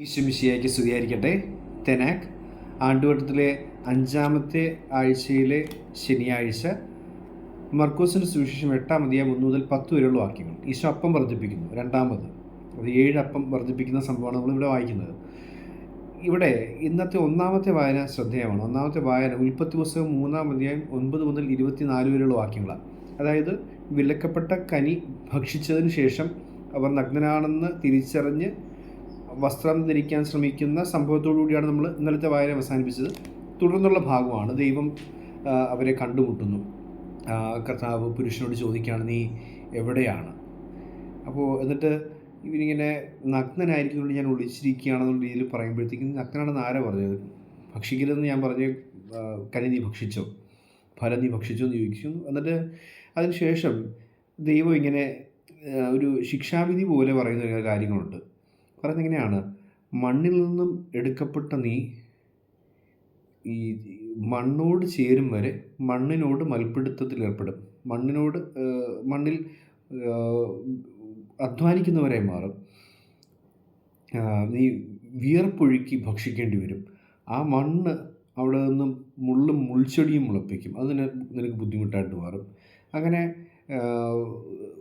ഈശ്വമിശിയായിക്ക് സ്തുതിയായിരിക്കട്ടെ. തെനാക്ക് ആണ്ടുവട്ടത്തിലെ അഞ്ചാമത്തെ ആഴ്ചയിലെ ശനിയാഴ്ച മർക്കോസിന്റെ സുവിശേഷം എട്ടാം അധ്യായം ഒന്ന് മുതൽ പത്ത് വരെയുള്ള വാക്യങ്ങൾ. ഈശോ അപ്പം വർദ്ധിപ്പിക്കുന്നു. രണ്ടാമത് അത് ഏഴ് അപ്പം വർദ്ധിപ്പിക്കുന്ന സംഭവമാണ് നമ്മളിവിടെ വായിക്കുന്നത്. ഇവിടെ ഇന്നത്തെ ഒന്നാമത്തെ വായന ശ്രദ്ധേയമാണ്. ഒന്നാമത്തെ വായന ഉൽപ്പത്തി പുസ്തകം മൂന്നാം അധ്യായം ഒൻപത് മുതൽ ഇരുപത്തിനാല് വരെയുള്ള വാക്യങ്ങളാണ്. അതായത് വിലക്കപ്പെട്ട കനി ഭക്ഷിച്ചതിന് ശേഷം അവർ നഗ്നനാണെന്ന് തിരിച്ചറിഞ്ഞ് വസ്ത്രം ധരിക്കാൻ ശ്രമിക്കുന്ന സംഭവത്തോടു കൂടിയാണ് നമ്മൾ ഇന്നലത്തെ വായന അവസാനിപ്പിച്ചത്. തുടർന്നുള്ള ഭാഗമാണ് ദൈവം അവരെ കണ്ടുമുട്ടുന്നു. കർത്താവ് പുരുഷനോട് ചോദിക്കുകയാണ് നീ എവിടെയാണ്? അപ്പോൾ എന്നിട്ട് ഇവനിങ്ങനെ നഗ്നനായിരിക്കുന്നതുകൊണ്ട് ഞാൻ ഒളിച്ചിരിക്കുകയാണെന്നുള്ള രീതിയിൽ പറയുമ്പോഴത്തേക്കും നഗ്നാണെന്ന് ആരാ പറഞ്ഞത്? ഭക്ഷിക്കരുതെന്ന് ഞാൻ പറഞ്ഞ് കനി നീ ഭക്ഷിച്ചോ? ഫലം നീ ഭക്ഷിച്ചോ എന്ന് ചോദിച്ചു എന്നിട്ട് അതിനുശേഷം ദൈവം ഇങ്ങനെ ഒരു ശിക്ഷാവിധി പോലെ പറയുന്ന കാര്യങ്ങളുണ്ട്. പറയുന്നത് എങ്ങനെയാണ് മണ്ണിൽ നിന്നും എടുക്കപ്പെട്ട നീ ഈ മണ്ണോട് ചേരും വരെ മണ്ണിനോട് മൽപ്പിടുത്തത്തിലേർപ്പെടും മണ്ണിനോട് മണ്ണിൽ അധ്വാനിക്കുന്നവരെ മാറും. നീ വിയർപ്പൊഴുക്കി ഭക്ഷിക്കേണ്ടി വരും. ആ മണ്ണ് അവിടെ നിന്നും മുള്ളും മുൾച്ചെടിയും മുളപ്പിക്കും. അത് നിന- നിനക്ക് ബുദ്ധിമുട്ടായിട്ട് മാറും. അങ്ങനെ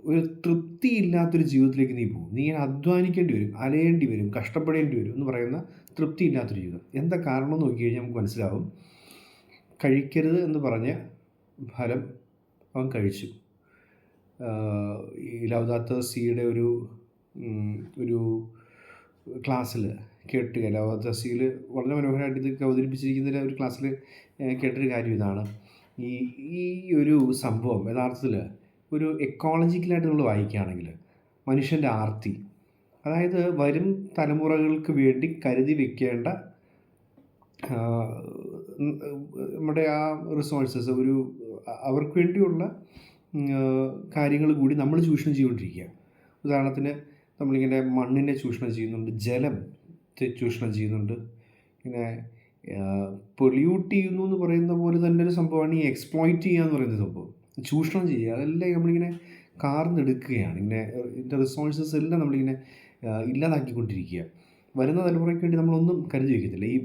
ഒരു തൃപ്തിയില്ലാത്തൊരു ജീവിതത്തിലേക്ക് നീ പോകും. നീ ഇങ്ങനെ അധ്വാനിക്കേണ്ടി വരും അലയേണ്ടി വരും കഷ്ടപ്പെടേണ്ടി വരും എന്ന് പറയുന്ന തൃപ്തി തൃപ്തിയില്ലാത്തൊരു ജീവിതം. എന്താ കാരണം നോക്കി കഴിഞ്ഞാൽ നമുക്ക് മനസ്സിലാവും. കഴിക്കരുത് എന്ന് പറഞ്ഞ ഫലം അവൻ കഴിച്ചു. ഈ ലവദാത്ത സിയുടെ ഒരു ഒരു ക്ലാസ്സിൽ കേട്ട് ലവദാത്ത സിയിൽ വളരെ മനോഹരമായിട്ട് ഇത് അവതരിപ്പിച്ചിരിക്കുന്ന ഒരു ക്ലാസ്സിൽ കേട്ടൊരു കാര്യം ഇതാണ്. ഈ ഈ ഒരു സംഭവം യഥാർത്ഥത്തിൽ ഒരു എക്കോളജിക്കലായിട്ട് നമ്മൾ വായിക്കുകയാണെങ്കിൽ മനുഷ്യന്റെ ആർത്തി അതായത് വരും തലമുറകൾക്ക് വേണ്ടി കരുതി വെക്കേണ്ട നമ്മുടെ ആ റിസോഴ്സസ് ഒരു അവർക്ക് വേണ്ടിയുള്ള കാര്യങ്ങൾ കൂടി നമ്മൾ ചൂഷണം ചെയ്തുകൊണ്ടിരിക്കുക. ഉദാഹരണത്തിന് നമ്മളിങ്ങനെ മണ്ണിനെ ചൂഷണം ചെയ്യുന്നുണ്ട് ജലം ചൂഷണം ചെയ്യുന്നുണ്ട്. ഇങ്ങനെ പൊല്യൂട്ട് ചെയ്യുന്നു എന്ന് പറയുന്ന പോലെ തന്നെ ഒരു സംഭവമാണ് ഈ എക്സ്പ്ലോയിറ്റ് ചെയ്യുക എന്ന് പറയുന്ന സംഭവം. ചൂഷണം ചെയ്യുക അതെല്ലാം നമ്മളിങ്ങനെ കാർന്നെടുക്കുകയാണ് ഇങ്ങനെ ഇതിന്റെ റിസോഴ്സസ് എല്ലാം നമ്മളിങ്ങനെ ഇല്ലാതാക്കിക്കൊണ്ടിരിക്കുക. വരുന്ന തലമുറയ്ക്ക് വേണ്ടി നമ്മളൊന്നും കരുതി വയ്ക്കത്തില്ല ഈ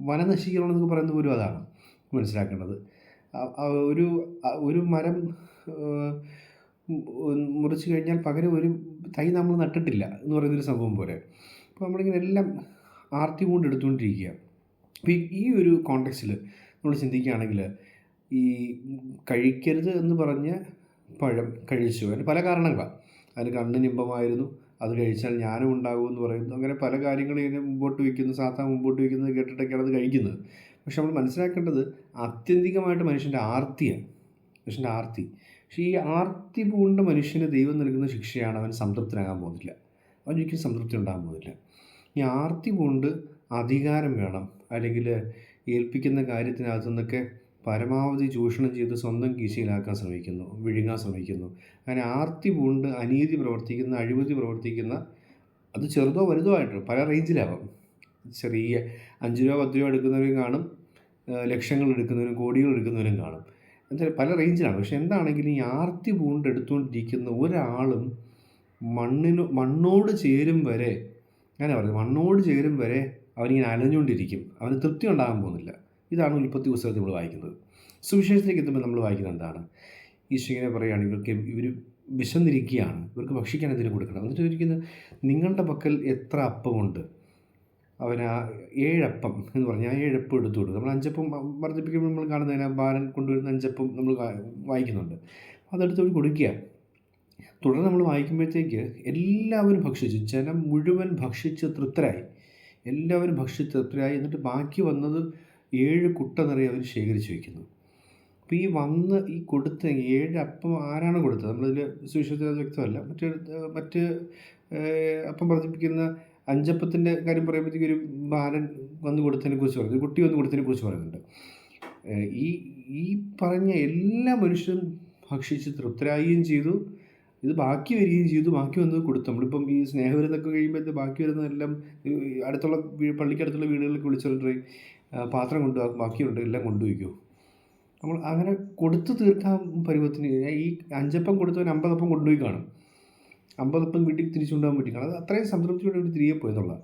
വനനശീകരണം എന്നൊക്കെ പറയുന്നത് പോലും അതാണ് മനസ്സിലാക്കേണ്ടത്. ഒരു ഒരു മരം മുറിച്ച് കഴിഞ്ഞാൽ പകരം ഒരു തൈ നമ്മൾ നട്ടിട്ടില്ല എന്ന് പറയുന്നൊരു സംഭവം പോലെ. അപ്പോൾ നമ്മളിങ്ങനെ എല്ലാം ആർത്തി കൊണ്ട് എടുത്തുകൊണ്ടിരിക്കുക. അപ്പോൾ ഈ ഒരു കോണ്ടെക്സ്റ്റിൽ നമ്മൾ ചിന്തിക്കുകയാണെങ്കിൽ ഈ കഴിക്കരുത് എന്ന് പറഞ്ഞ പഴം കഴിച്ചു. അതിന് പല കാരണങ്ങളാണ് അതിന് കണ്ണിന് ഇമ്പമായിരുന്നു അത് കഴിച്ചാൽ ജ്ഞാനം ഉണ്ടാകും എന്ന് പറയുന്നു. അങ്ങനെ പല കാര്യങ്ങളും ഇതിനെ മുമ്പോട്ട് വയ്ക്കുന്നു. സാധാ മുമ്പോട്ട് വയ്ക്കുന്നത് കേട്ടിട്ടൊക്കെയാണ് അത് കഴിക്കുന്നത്. പക്ഷെ നമ്മൾ മനസ്സിലാക്കേണ്ടത് ആത്യന്തികമായിട്ട് മനുഷ്യന്റെ ആർത്തിയാണ്. മനുഷ്യന്റെ ആർത്തി. പക്ഷേ ഈ ആർത്തി പൂണ്ട മനുഷ്യന് ദൈവം നൽകുന്ന ശിക്ഷയാണ് അവൻ സംതൃപ്തനാകാൻ പോകുന്നില്ല. അവൻ ഒരിക്കലും സംതൃപ്തി ഉണ്ടാകാൻ പോകുന്നില്ല. ഈ ആർത്തി കൊണ്ട് അധികാരം വേണം. അല്ലെങ്കിൽ ഏൽപ്പിക്കുന്ന കാര്യത്തിനകത്തു നിന്നൊക്കെ പരമാവധി ചൂഷണം ചെയ്ത് സ്വന്തം കീശയിലാക്കാൻ ശ്രമിക്കുന്നു വിഴുങ്ങാൻ ശ്രമിക്കുന്നു. അങ്ങനെ ആർത്തി പൂണ്ട് അനീതി പ്രവർത്തിക്കുന്ന അഴിമതി പ്രവർത്തിക്കുന്ന അത് ചെറുതോ വലുതോ ആയിട്ട് പല റേഞ്ചിലാവാം. ചെറിയ അഞ്ച് രൂപ പത്ത് രൂപ എടുക്കുന്നവരും കാണും ലക്ഷങ്ങൾ എടുക്കുന്നവരും കോടികൾ എടുക്കുന്നവരും കാണും. എന്താ പല റേഞ്ചിലാണ്. പക്ഷെ എന്താണെങ്കിലും ഈ ആർത്തി പൂണ്ട് എടുത്തുകൊണ്ടിരിക്കുന്ന ഒരാളും മണ്ണിന് മണ്ണോട് ചേരും വരെ അങ്ങനെ പറയുന്നത് മണ്ണോട് ചേരും വരെ അവനിങ്ങനെ അലഞ്ഞുകൊണ്ടിരിക്കും. അവന് തൃപ്തി ഉണ്ടാകാൻ പോകുന്നില്ല. ഇതാണ് ഉൽപ്പത്തി പുസ്തകത്തിൽ നമ്മൾ വായിക്കുന്നത്. സുവിശേഷത്തിലേക്ക് എത്തുമ്പോൾ നമ്മൾ വായിക്കുന്നത് എന്താണ്? ഈശോ ഇങ്ങനെ പറയുകയാണ് ഇവർക്ക് ഇവർ വിശന്നിരിക്കുകയാണ് ഇവർക്ക് ഭക്ഷിക്കാൻ എന്തെങ്കിലും കൊടുക്കണം? എന്നിട്ട് ചോദിക്കുന്നത് നിങ്ങളുടെ പക്കൽ എത്ര അപ്പമുണ്ട്? അവൻ ആ ഏഴപ്പം എന്ന് പറഞ്ഞാൽ ആ ഏഴപ്പം എടുത്തു കൊടുക്കും. നമ്മൾ അഞ്ചപ്പം വർദ്ധിപ്പിക്കുമ്പോൾ നമ്മൾ കാണുന്നതിന് ബാലൻ കൊണ്ടുവരുന്ന അഞ്ചപ്പം നമ്മൾ വായിക്കുന്നുണ്ട്. അതെടുത്ത് അവർ കൊടുക്കുക. തുടർന്ന് നമ്മൾ വായിക്കുമ്പോഴത്തേക്ക് എല്ലാവരും ഭക്ഷിച്ചു. ജനം മുഴുവൻ ഭക്ഷിച്ച് തൃപ്തരായി. എല്ലാവരും ഭക്ഷിച്ച് തൃപ്തരായി. എന്നിട്ട് ബാക്കി വന്നത് ഏഴ് കുട്ട നിറയെ അവർ ശേഖരിച്ച് വയ്ക്കുന്നു അപ്പോൾ ഈ വന്ന് ഈ കൊടുത്ത ഏഴ് അപ്പം ആരാണ് കൊടുത്തത്? നമ്മളിതിൽ സുവിശേഷത്തിൽ അത് വ്യക്തമല്ല. മറ്റ് മറ്റ് അപ്പം പ്രചരിപ്പിക്കുന്ന അഞ്ചപ്പത്തിന്റെ കാര്യം പറയുമ്പോഴത്തേക്കും ഒരു ബാലൻ വന്ന് കൊടുത്തതിനെ കുറിച്ച് പറയുന്നു കുട്ടി വന്ന് കൊടുത്തതിനെ കുറിച്ച് പറയുന്നുണ്ട്. ഈ ഈ പറഞ്ഞ എല്ലാ മനുഷ്യരും ഭക്ഷിച്ച് തൃപ്തരാകുകയും ചെയ്തു. ഇത് ബാക്കി വരികയും ചെയ്തു. ബാക്കി വന്നത് കൊടുത്തു. നമ്മളിപ്പം ഈ സ്നേഹവിരുന്നൊക്കെ കഴിയുമ്പോഴത്തെ ബാക്കി വരുന്നതെല്ലാം അടുത്തുള്ള പള്ളിക്കടുത്തുള്ള വീടുകളിലൊക്കെ വിളിച്ചു വിളിച്ചിട്ട് പാത്രം കൊണ്ടു ബാക്കിയുണ്ട് എല്ലാം കൊണ്ടുപോയിക്കോ നമ്മൾ അങ്ങനെ കൊടുത്തു തീർക്കാൻ പരുവത്തിന് ഈ അഞ്ചപ്പം കൊടുത്തവൻ അമ്പതപ്പം കൊണ്ടുപോയി കാണും അമ്പതപ്പം വീട്ടിൽ തിരിച്ചു കൊണ്ടുപോകാൻ പറ്റി കാണും അത് അത്രയും സംതൃപ്തിയോടെ ഇവിടെ തിരികെ പോയെന്നുള്ള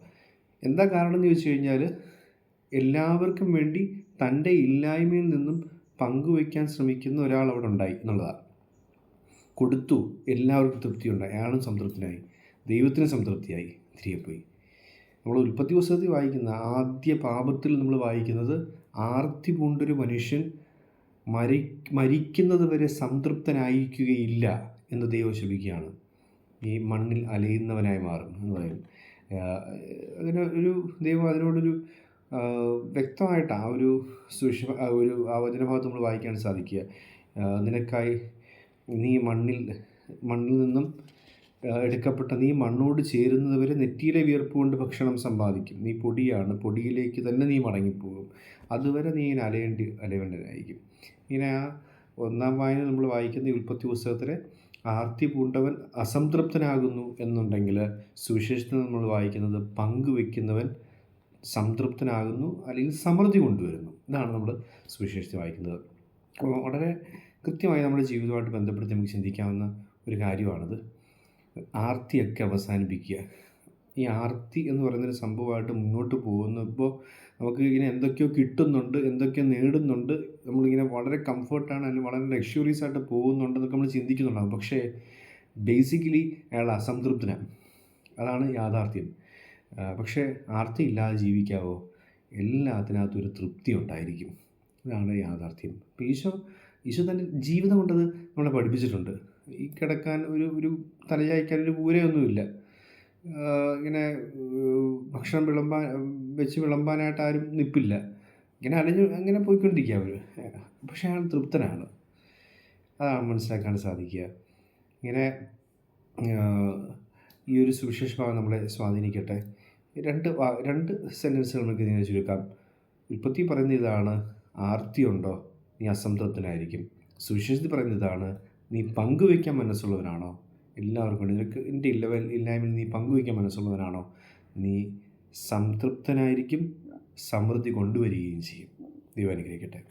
എന്താ കാരണം എന്ന് ചോദിച്ചു കഴിഞ്ഞാൽ എല്ലാവർക്കും വേണ്ടി തന്റെ ഇല്ലായ്മയിൽ നിന്നും പങ്കുവയ്ക്കാൻ ശ്രമിക്കുന്ന ഒരാൾ അവിടെ ഉണ്ടായി എന്നുള്ളതാണ്. കൊടുത്തു എല്ലാവർക്കും തൃപ്തിയുണ്ടായി. അയാളും സംതൃപ്തനായി. ദൈവത്തിന് സംതൃപ്തിയായി. തിരികെ പോയി. നമ്മൾ ഉൽപ്പത്തി പുസ്തകത്തിൽ വായിക്കുന്ന ആദ്യ പാപത്തിൽ നമ്മൾ വായിക്കുന്നത് ആർത്തി പൂണ്ടൊരു മനുഷ്യൻ മരി മരിക്കുന്നത് വരെ സംതൃപ്തനായിരിക്കുകയില്ല എന്ന് ദൈവം ശപിക്കുകയാണ് ഈ മണ്ണിൽ അലയുന്നവനായി മാറും എന്ന് പറയും അങ്ങനെ ഒരു ദൈവം അതിനോടൊരു വ്യക്തമായിട്ട് ആ ഒരു സുഷ ഒരു ആ വചനഭാഗത്ത് നമ്മൾ വായിക്കാൻ സാധിക്കുക. നിനക്കായി നീ മണ്ണിൽ മണ്ണിൽ നിന്നും എടുക്കപ്പെട്ട നീ മണ്ണോട് ചേരുന്നത് വരെ നെറ്റിയിലെ വിയർപ്പ് കൊണ്ട് ഭക്ഷണം സമ്പാദിക്കും. നീ പൊടിയാണ് പൊടിയിലേക്ക് തന്നെ നീ മടങ്ങിപ്പോകും. അതുവരെ നീ ഇങ്ങനെ അലയേണ്ടി അലയേണ്ടതായിരിക്കും. ഇങ്ങനെ ആ ഒന്നാം വായന നമ്മൾ വായിക്കുന്ന ഈ ഉൽപ്പത്തി പുസ്തകത്തിലെ ആർത്തി പൂണ്ടവൻ അസംതൃപ്തനാകുന്നു എന്നുണ്ടെങ്കിൽ സുവിശേഷത്തിൽ നമ്മൾ വായിക്കുന്നത് പങ്കുവെക്കുന്നവൻ സംതൃപ്തനാകുന്നു അല്ലെങ്കിൽ സമൃദ്ധി കൊണ്ടുവരുന്നു. ഇതാണ് നമ്മൾ സുവിശേഷത്തിൽ വായിക്കുന്നത്. വളരെ കൃത്യമായി നമ്മുടെ ജീവിതമായിട്ട് ബന്ധപ്പെടുത്തി നമുക്ക് ചിന്തിക്കാവുന്ന ഒരു കാര്യമാണിത്. ആർത്തിയൊക്കെ അവസാനിപ്പിക്കുക. ഈ ആർത്തി എന്ന് പറയുന്നൊരു സംഭവമായിട്ട് മുന്നോട്ട് പോകുന്നപ്പോൾ നമുക്ക് ഇങ്ങനെ എന്തൊക്കെയോ കിട്ടുന്നുണ്ട് എന്തൊക്കെയോ നേടുന്നുണ്ട്. നമ്മളിങ്ങനെ വളരെ കംഫർട്ടാണ് അല്ലെങ്കിൽ വളരെ ലക്ഷറീസ് ആയിട്ട് പോകുന്നുണ്ടെന്നൊക്കെ നമ്മൾ ചിന്തിക്കുന്നുണ്ടാകും പക്ഷേ ബേസിക്കലി അയാൾ അസംതൃപ്തനാണ് അതാണ് യാഥാർത്ഥ്യം. പക്ഷേ ആർത്തി ഇല്ലാതെ ജീവിക്കാവോ? എല്ലാത്തിനകത്തും ഒരു തൃപ്തി ഉണ്ടായിരിക്കും. ഇതാണ് യാഥാർത്ഥ്യം. ഈശോ ഈശോ തന്റെ ജീവിതം കൊണ്ടത് നമ്മളെ പഠിപ്പിച്ചിട്ടുണ്ട്. ഈ കിടക്കാൻ ഒരു ഒരു തലചായ്ക്കാൻ ഒരു കൂരയൊന്നുമില്ല ഇങ്ങനെ ഭക്ഷണം വിളമ്പാൻ വെച്ച് വിളമ്പാനായിട്ട് ആരും നിൽപ്പില്ല ഇങ്ങനെ അലഞ്ഞ് അങ്ങനെ പോയിക്കൊണ്ടിരിക്കുക അവർ പക്ഷേ അയാൾ തൃപ്തനാണ്. അതാണ് മനസ്സിലാക്കാൻ സാധിക്കുക. ഇങ്ങനെ ഈ ഒരു സുവിശേഷ ഭാഗം നമ്മളെ സ്വാധീനിക്കട്ടെ. രണ്ട് രണ്ട് സെന്റൻസുകൾ നമുക്ക് ഇങ്ങനെ ചുരുക്കാം. ഉൽപ്പത്തി പറയുന്ന ഇതാണ് ആർത്തിയുണ്ടോ നീ അസംതൃപ്തനായിരിക്കും. സുവിശേഷത്തിൽ പറയുന്ന ഇതാണ് നീ പങ്കുവയ്ക്കാൻ മനസ്സുള്ളവനാണോ? എല്ലാവർക്കും നിനക്ക് എന്റെ ഇല്ല ഇല്ലായ്മയിൽ നീ പങ്കുവയ്ക്കാൻ മനസ്സുള്ളവനാണോ? നീ സംതൃപ്തനായിരിക്കും സമൃദ്ധി കൊണ്ടുവരികയും ചെയ്യും. ദൈവം അനുഗ്രഹിക്കട്ടെ.